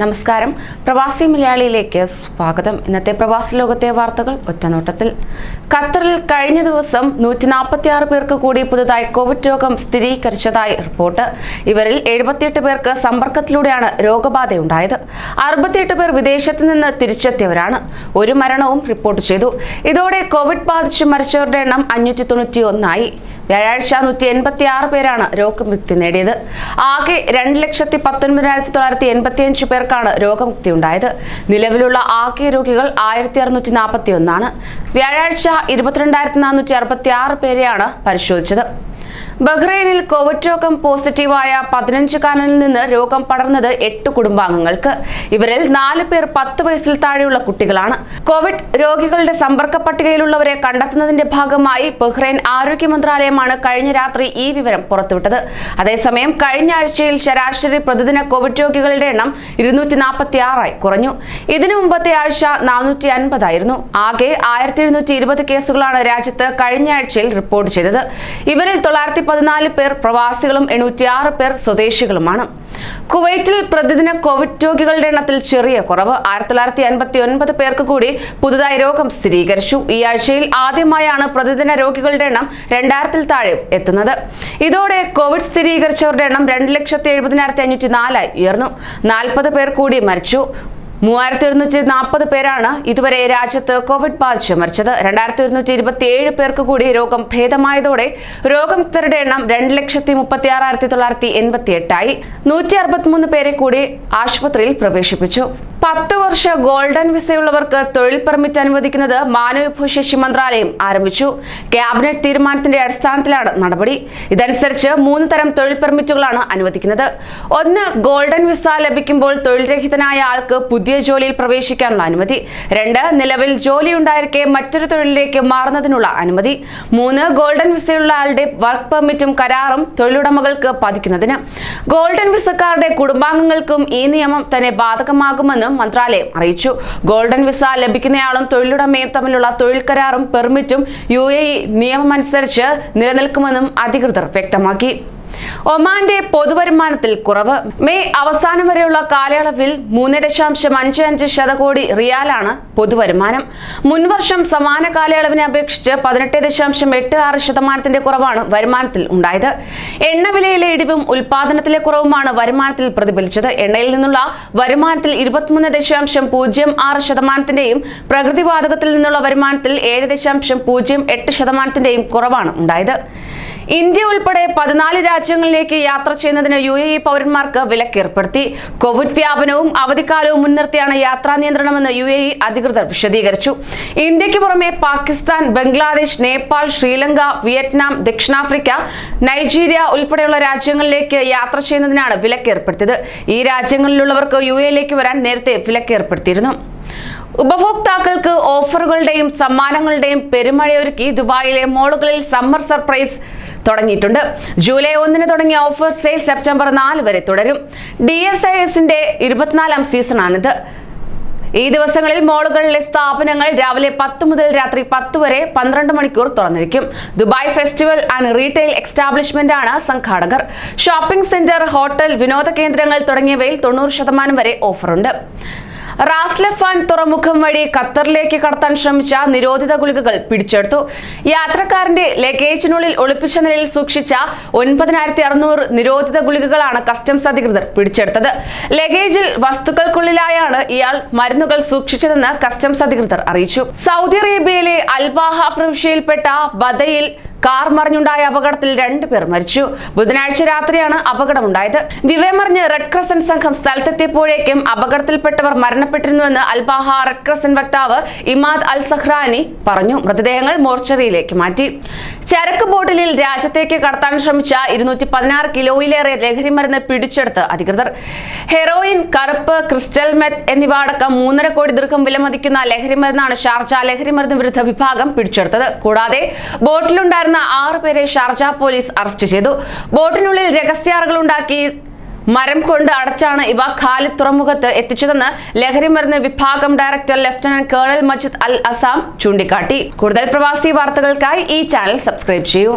നമസ്കാരം. പ്രവാസി മലയാളിയിലേക്ക് സ്വാഗതം. ഇന്നത്തെ പ്രവാസി ലോകത്തെ വാർത്തകൾ ഒറ്റനോട്ടത്തിൽ. ഖത്തറിൽ കഴിഞ്ഞ ദിവസം നൂറ്റി നാൽപ്പത്തി ആറ് പേർക്ക് കൂടി പുതുതായി കോവിഡ് രോഗം സ്ഥിരീകരിച്ചതായി റിപ്പോർട്ട്. ഇവരിൽ എഴുപത്തിയെട്ട് പേർക്ക് സമ്പർക്കത്തിലൂടെയാണ് രോഗബാധയുണ്ടായത്. അറുപത്തിയെട്ട് പേർ വിദേശത്ത് നിന്ന് തിരിച്ചെത്തിയവരാണ്. ഒരു മരണവും റിപ്പോർട്ട് ചെയ്തു. ഇതോടെ കോവിഡ് ബാധിച്ച് മരിച്ചവരുടെ എണ്ണം അഞ്ഞൂറ്റി തൊണ്ണൂറ്റി ഒന്നായി വ്യാഴാഴ്ച നൂറ്റി എൺപത്തി ആറ് പേരാണ് രോഗമുക്തി നേടിയത്. ആകെ രണ്ട് ലക്ഷത്തി പത്തൊൻപതിനായിരത്തി തൊള്ളായിരത്തി എൺപത്തി അഞ്ച് പേർക്കാണ് രോഗമുക്തി ഉണ്ടായത് നിലവിലുള്ള ആകെ രോഗികൾ ആയിരത്തി അറുന്നൂറ്റി നാൽപ്പത്തി ഒന്നാണ് വ്യാഴാഴ്ച ഇരുപത്തിരണ്ടായിരത്തി നാനൂറ്റി അറുപത്തി ആറ് പേരെയാണ് പരിശോധിച്ചത്. ബഹ്റൈനിൽ കോവിഡ് രോഗം പോസിറ്റീവായ പതിനഞ്ചുകാരനിൽ നിന്ന് രോഗം പടർന്നത് എട്ട് കുടുംബാംഗങ്ങൾക്ക്. ഇവരിൽ നാല് പേർ പത്ത് വയസ്സിൽ താഴെയുള്ള കുട്ടികളാണ്. കോവിഡ് രോഗികളുടെ സമ്പർക്ക പട്ടികയിലുള്ളവരെ കണ്ടെത്തുന്നതിന്റെ ഭാഗമായി ബഹ്റൈൻ ആരോഗ്യ മന്ത്രാലയമാണ് കഴിഞ്ഞ രാത്രി ഈ വിവരം പുറത്തുവിട്ടത്. അതേസമയം കഴിഞ്ഞ ആഴ്ചയിൽ ശരാശരി പ്രതിദിന കോവിഡ് രോഗികളുടെ എണ്ണം ഇരുന്നൂറ്റി നാൽപ്പത്തി ആറായി കുറഞ്ഞു. ഇതിനു മുമ്പത്തെ ആഴ്ച നാനൂറ്റി അൻപതായിരുന്നു ആകെ ആയിരത്തി എഴുന്നൂറ്റി ഇരുപത് കേസുകളാണ് രാജ്യത്ത് കഴിഞ്ഞ ആഴ്ചയിൽ റിപ്പോർട്ട് ചെയ്തത്. ഇവരിൽ തൊള്ളായിരത്തി പതിനാല് പേർ പ്രവാസികളും എണ്ണൂറ്റിയാറ് പേർ സ്വദേശികളുമാണ്. കുവൈറ്റിൽ പ്രതിദിന കോവിഡ് രോഗികളുടെ എണ്ണത്തിൽ ചെറിയ കുറവ്. ആയിരത്തി തൊള്ളായിരത്തി അൻപത്തി ഒൻപത് പേർക്ക് കൂടി പുതുതായി രോഗം സ്ഥിരീകരിച്ചു. ഈ ആഴ്ചയിൽ ആദ്യമായാണ് പ്രതിദിന രോഗികളുടെ എണ്ണം രണ്ടായിരത്തിൽ താഴെ എത്തുന്നത്. ഇതോടെ കോവിഡ് സ്ഥിരീകരിച്ചവരുടെ എണ്ണം രണ്ട് ലക്ഷത്തി എഴുപതിനായിരത്തി അഞ്ഞൂറ്റി നാലായി ഉയർന്നു. നാൽപ്പത് പേർ കൂടി മരിച്ചു. മൂവായിരത്തി ഒരുന്നൂറ്റി നാൽപ്പത് പേരാണ് ഇതുവരെ രാജ്യത്ത് കോവിഡ് ബാധിച്ച് മരിച്ചത്. രണ്ടായിരത്തി ഒരുന്നൂറ്റി ഇരുപത്തി ഏഴ് പേർക്ക് കൂടി രോഗം ഭേദമായതോടെ രോഗമുക്തരുടെ എണ്ണം രണ്ട് ലക്ഷത്തി മുപ്പത്തി ആറായിരത്തി തൊള്ളായിരത്തി എൺപത്തി എട്ടായി നൂറ്റി അറുപത്തിമൂന്ന് പേരെ കൂടി ആശുപത്രിയിൽ പ്രവേശിപ്പിച്ചു. പത്ത് വർഷ ഗോൾഡൻ വിസയുള്ളവർക്ക് തൊഴിൽ പെർമിറ്റ് അനുവദിക്കുന്നത് മാനവവിഭവശേഷി മന്ത്രാലയം ആരംഭിച്ചു. ക്യാബിനറ്റ് തീരുമാനത്തിന്റെ അടിസ്ഥാനത്തിലാണ് നടപടി. ഇതനുസരിച്ച് മൂന്ന് തരം തൊഴിൽ പെർമിറ്റുകളാണ് അനുവദിക്കുന്നത്. ഒന്ന് ഗോൾഡൻ വിസ ലഭിക്കുമ്പോൾ തൊഴിൽ രഹിതനായ ആൾക്ക് പുതിയ ജോലിയിൽ പ്രവേശിക്കാനുള്ള അനുമതി. രണ്ട് നിലവിൽ ജോലി ഉണ്ടായിരിക്കെ മറ്റൊരു തൊഴിലിലേക്ക് മാറുന്നതിനുള്ള അനുമതി. മൂന്ന് ഗോൾഡൻ വിസയുള്ള ആളുടെ വർക്ക് പെർമിറ്റും കരാറും തൊഴിലുടമകൾക്ക് പതിക്കുന്നതിന്. ഗോൾഡൻ വിസക്കാരുടെ കുടുംബാംഗങ്ങൾക്കും ഈ നിയമം തന്നെ ബാധകമാകുമെന്നും മന്ത്രാലയം അറിയിച്ചു. ഗോൾഡൻ വിസ ലഭിക്കുന്നയാളും തൊഴിലുടമയും തമ്മിലുള്ള തൊഴിൽ കരാറും പെർമിറ്റും യു എ നിയമമനുസരിച്ച് നിലനിൽക്കുമെന്നും അധികൃതർ വ്യക്തമാക്കി. ഒമാന്റെ പൊതുവരുമാനത്തിൽ കുറവ്. മെയ് അവസാനം വരെയുള്ള കാലയളവിൽ മൂന്ന് ദശാംശം അഞ്ച് അഞ്ച് ശതകോടി റിയാലാണ് പൊതുവരുമാനം. മുൻവർഷം സമാന കാലയളവിനെ അപേക്ഷിച്ച് പതിനെട്ട് ദശാംശം എട്ട് ആറ് ശതമാനത്തിന്റെ കുറവാണ് വരുമാനത്തിൽ ഉണ്ടായത്. എണ്ണവിലയിലെ ഇടിവും ഉൽപാദനത്തിലെ കുറവുമാണ് വരുമാനത്തിൽ പ്രതിഫലിച്ചത്. എണ്ണയിൽ നിന്നുള്ള വരുമാനത്തിൽ ഇരുപത്തിമൂന്ന് ദശാംശം പൂജ്യം ആറ് ശതമാനത്തിന്റെയും പ്രകൃതിവാതകത്തിൽ നിന്നുള്ള വരുമാനത്തിൽ ഏഴ് ദശാംശം പൂജ്യം എട്ട് ശതമാനത്തിന്റെയും കുറവാണ് ഉണ്ടായത്. ഇന്ത്യ ഉൾപ്പെടെ പതിനാല് രാജ്യങ്ങളിലേക്ക് യാത്ര ചെയ്യുന്നതിന് യു എ ഇ പൗരന്മാർക്ക് വിലക്ക് ഏർപ്പെടുത്തി കോവിഡ് വ്യാപനവും അവധിക്കാലവും മുൻനിർത്തിയാണ് യാത്രാ നിയന്ത്രണമെന്ന് യു എ ഇ അധികൃതർ വിശദീകരിച്ചു. ഇന്ത്യയ്ക്ക് പുറമെ പാകിസ്ഥാൻ ബംഗ്ലാദേശ് നേപ്പാൾ ശ്രീലങ്ക വിയറ്റ്നാം ദക്ഷിണാഫ്രിക്ക നൈജീരിയ ഉൾപ്പെടെയുള്ള രാജ്യങ്ങളിലേക്ക് യാത്ര ചെയ്യുന്നതിനാണ് വിലക്ക് ഏർപ്പെടുത്തിയത് ഈ രാജ്യങ്ങളിലുള്ളവർക്ക് യു എയിലേക്ക് വരാൻ നേരത്തെ വിലക്ക് ഏർപ്പെടുത്തിയിരുന്നു ഉപഭോക്താക്കൾക്ക് ഓഫറുകളുടെയും സമ്മാനങ്ങളുടെയും പെരുമഴയൊരുക്കി ദുബായിലെ മോളുകളിൽ സമ്മർ സർപ്രൈസ് തുടങ്ങിയിട്ടുണ്ട്. ജൂലൈ ഒന്നിന് തുടങ്ങിയ ഓഫർ സെയിൽ സെപ്റ്റംബർ നാല് വരെ തുടരും. ഡി എസ് ഐ എസിന്റെ ഇരുപത്തിനാലാം സീസണാണിത്. ഈ ദിവസങ്ങളിൽ മോളുകളിലെ സ്ഥാപനങ്ങൾ രാവിലെ പത്ത് മുതൽ രാത്രി പത്ത് വരെ പന്ത്രണ്ട് മണിക്കൂർ തുറന്നിരിക്കും. Dubai festival and retail establishment ആണ് സംഘാടകർ. ഷോപ്പിംഗ് സെന്റർ ഹോട്ടൽ വിനോദ കേന്ദ്രങ്ങൾ തുടങ്ങിയവയിൽ തൊണ്ണൂറ് ശതമാനം വരെ ഓഫറുണ്ട്. റാസ്ലഫാൻ തുറമുഖം വഴി ഖത്തറിലേക്ക് കടത്താൻ ശ്രമിച്ച നിരോധിത ഗുളികകൾ പിടിച്ചെടുത്തു. യാത്രക്കാരന്റെ ലഗേജിനുള്ളിൽ ഒളിപ്പിച്ച നിലയിൽ സൂക്ഷിച്ച ഒൻപതിനായിരത്തി അറുന്നൂറ് നിരോധിത ഗുളികകളാണ് കസ്റ്റംസ് അധികൃതർ പിടിച്ചെടുത്തത്. ലഗേജിൽ വസ്തുക്കൾക്കുള്ളിലായാണ് ഇയാൾ മരുന്നുകൾ സൂക്ഷിച്ചതെന്ന് കസ്റ്റംസ് അധികൃതർ അറിയിച്ചു. സൗദി അറേബ്യയിലെ അൽബാഹ പ്രവിശ്യയിൽപ്പെട്ട ബദയിൽ കാർ മറിഞ്ഞുണ്ടായ അപകടത്തിൽ രണ്ടുപേർ മരിച്ചു. ബുധനാഴ്ച രാത്രിയാണ് അപകടമുണ്ടായത്. വിവരമറിഞ്ഞ് റെഡ് ക്രസന്റ് സംഘം സ്ഥലത്തെത്തിയപ്പോഴേക്കും അപകടത്തിൽപ്പെട്ടവർ മരണപ്പെട്ടിരുന്നുവെന്ന് അൽബാഹ റെഡ് ക്രസന്റ് വക്താവ് ഇമാദ് അൽ സഹ്റാനി പറഞ്ഞു. മൃതദേഹങ്ങൾ മോർച്ചറിയിലേക്ക് മാറ്റി. ചരക്ക് ബോട്ടിലിൽ രാജ്യത്തേക്ക് കടത്താൻ ശ്രമിച്ച ഇരുന്നൂറ്റി പതിനാറ് കിലോയിലേറെ ലഹരി മരുന്ന് പിടിച്ചെടുത്ത് അധികൃതർ. ഹെറോയിൻ കറുപ്പ് ക്രിസ്റ്റൽ മെത്ത് എന്നിവ അടക്കം മൂന്നര കോടി ദീർഘം വിലമതിക്കുന്ന ലഹരി മരുന്നാണ് ഷാർജ ലഹരി മരുന്ന് വിരുദ്ധ വിഭാഗം പിടിച്ചെടുത്തത്. കൂടാതെ ബോട്ടിലുണ്ടായിരുന്ന ആറ് പേരെ ഷാർജ പോലീസ് അറസ്റ്റ് ചെയ്തു. ബോട്ടിനുള്ളിൽ രഹസ്യാറുകൾ ഉണ്ടാക്കി മരം കൊണ്ട് അടച്ചാണ് ഇവ ഖാലി തുറമുഖത്ത് എത്തിച്ചതെന്ന് ലഹരി മരുന്ന് വിഭാഗം director lieutenant colonel Majid Al Azzam ചൂണ്ടിക്കാട്ടി. കൂടുതൽ പ്രവാസി വാർത്തകൾക്കായി ഈ ചാനൽ സബ്സ്ക്രൈബ് ചെയ്യൂ.